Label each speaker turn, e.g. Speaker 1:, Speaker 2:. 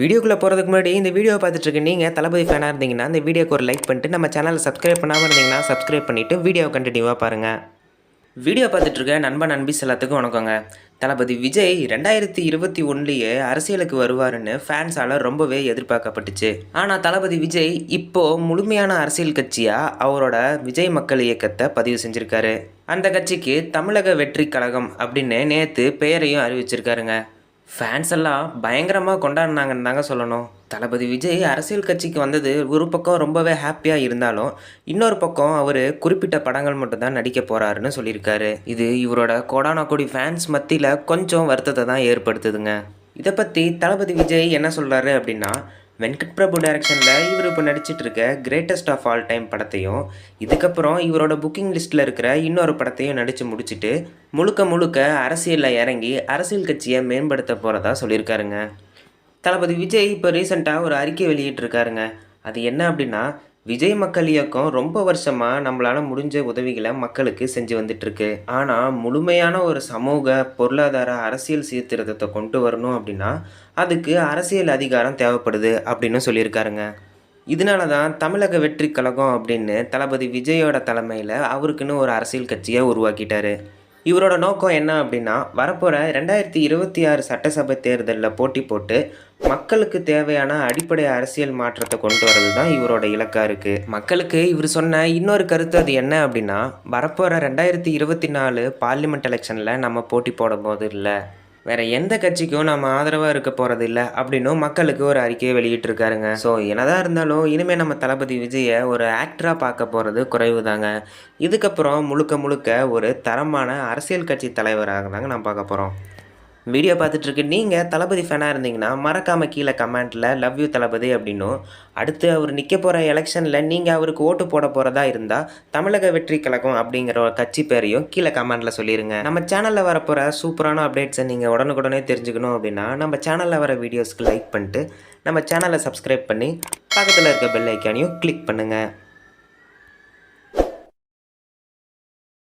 Speaker 1: வீடியோக்குள்ளே போகிறதுக்கு முன்னாடி இந்த வீடியோ பார்த்துட்டு நீங்கள் தளபதி ஃபேனாக இருந்தீங்கன்னா இந்த வீடியோக்கு ஒரு லைக் பண்ணிட்டு நம்ம சேனலை சப்ஸ்கிரைப் பண்ணாமல் இருந்தீங்கன்னா சப்ஸ்கிரைப் பண்ணிவிட்டு வீடியோ கண்டினியூவாக பாருங்கள் வீடியோ பார்த்துட்ருக்க நண்பன் நண்பிஸ் எல்லாத்துக்கும் வணக்கங்க. தளபதி விஜய் ரெண்டாயிரத்தி இருபத்தி ஒன்றுலேயே அரசியலுக்கு வருவாருன்னு ஃபேன்ஸால் ரொம்பவே எதிர்பார்க்கப்பட்டுச்சு. ஆனால் தளபதி விஜய் இப்போது முழுமையான அரசியல் கட்சியாக அவரோட விஜய் மக்கள் இயக்கத்தை பதிவு செஞ்சுருக்காரு. அந்த கட்சிக்கு தமிழக வெற்றி கழகம் அப்படின்னு நேற்று பெயரையும் அறிவிச்சிருக்காருங்க. ஃபேன்ஸ் எல்லாம் பயங்கரமாக கொண்டாடினாங்கன்னு தாங்க சொல்லணும். தளபதி விஜய் அரசியல் கட்சிக்கு வந்தது ஒரு பக்கம் ரொம்பவே ஹாப்பியாக இருந்தாலும் இன்னொரு பக்கம் அவர் குறிப்பிட்ட படங்கள் மட்டும்தான் நடிக்க போகிறாருன்னு சொல்லியிருக்காரு. இது இவரோட கோடான கோடி ஃபேன்ஸ் மத்தியில் கொஞ்சம் வருத்தத்தை தான் ஏற்படுத்துதுங்க. இதை பற்றி தளபதி விஜய் என்ன சொல்கிறாரு அப்படின்னா வெங்கட் பிரபு டைரக்ஷனில் இவர் இப்போ நடிச்சிட்டு இருக்க கிரேட்டஸ்ட் ஆஃப் ஆல் டைம் படத்தையும் இதுக்கப்புறம் இவரோட புக்கிங் லிஸ்ட்டில் இருக்கிற இன்னொரு படத்தையும் நடித்து முடிச்சுட்டு முழுக்க முழுக்க அரசியலில் இறங்கி அரசியல் கட்சியை மேம்படுத்த போகிறதா சொல்லியிருக்காருங்க. தளபதி விஜய் இப்போ ரீசெண்டாக ஒரு அறிக்கை வெளியிட்டிருக்காருங்க. அது என்ன அப்படின்னா விஜய் மக்கள் இயக்கம் ரொம்ப வருஷமாக நம்மளால் முடிஞ்ச உதவிகளை மக்களுக்கு செஞ்சு வந்துட்டுருக்கு. ஆனால் முழுமையான ஒரு சமூக பொருளாதார அரசியல் சீர்திருத்தத்தை கொண்டு வரணும் அப்படின்னா அதுக்கு அரசியல் அதிகாரம் தேவைப்படுது அப்படின்னு சொல்லியிருக்காருங்க. இதனால தான் தமிழக வெற்றி கழகம் அப்படின்னு தளபதி விஜயோட தலைமையில் அவருக்குன்னு ஒரு அரசியல் கட்சியை உருவாக்கிட்டாரு. இவரோட நோக்கம் என்ன அப்படின்னா வரப்போகிற ரெண்டாயிரத்தி இருபத்தி ஆறு சட்டசபை தேர்தலில் போட்டி போட்டு மக்களுக்கு தேவையான அடிப்படை அரசியல் மாற்றத்தை கொண்டு வரது தான் இவரோட இலக்காக இருக்குது மக்களுக்கு இவர் சொன்ன இன்னொரு கருத்து அது என்ன அப்படின்னா வரப்போகிற ரெண்டாயிரத்தி இருபத்தி நாலு பார்லிமெண்ட் எலெக்ஷனில் நம்ம போட்டி போடும் போது இல்லை. வேற எந்த கட்சிக்கும் நம்ம ஆதரவாக இருக்க போகிறது இல்லை அப்படின்னும் மக்களுக்கு ஒரு அறிக்கையை வெளியிட்டிருக்காருங்க. ஸோ என்னதான் இருந்தாலும் இனிமேல் நம்ம தளபதி விஜயை ஒரு ஆக்டராக பார்க்க போகிறது குறைவு தாங்க இதுக்கப்புறம் முழுக்க முழுக்க ஒரு தரமான அரசியல் கட்சி தலைவராக தாங்க நான் பார்க்க போகிறோம் வீடியோ பார்த்துட்ருக்கு நீங்கள் தளபதி ஃபேனாக இருந்தீங்கன்னா மறக்காமல் கீழே கமெண்ட்டில் லவ் யூ தளபதி அப்படின்னும். அடுத்து அவர் நிற்க போகிற எலெக்ஷனில் நீங்கள் அவருக்கு ஓட்டு போட போகிறதா இருந்தால் தமிழக வெற்றி கழகம் அப்படிங்கிற ஒரு கட்சி பேரையும் கீழே கமெண்ட்டில் சொல்லிடுங்க நம்ம சேனலில் வரப்போகிற சூப்பரான அப்டேட்ஸை நீங்கள் உடனுக்குடனே தெரிஞ்சுக்கணும் அப்படின்னா நம்ம சேனலில் வர வீடியோஸ்க்கு லைக் பண்ணிட்டு நம்ம சேனலை சப்ஸ்கிரைப் பண்ணி பக்கத்தில் இருக்க பெல் ஐக்கானையும் கிளிக் பண்ணுங்கள்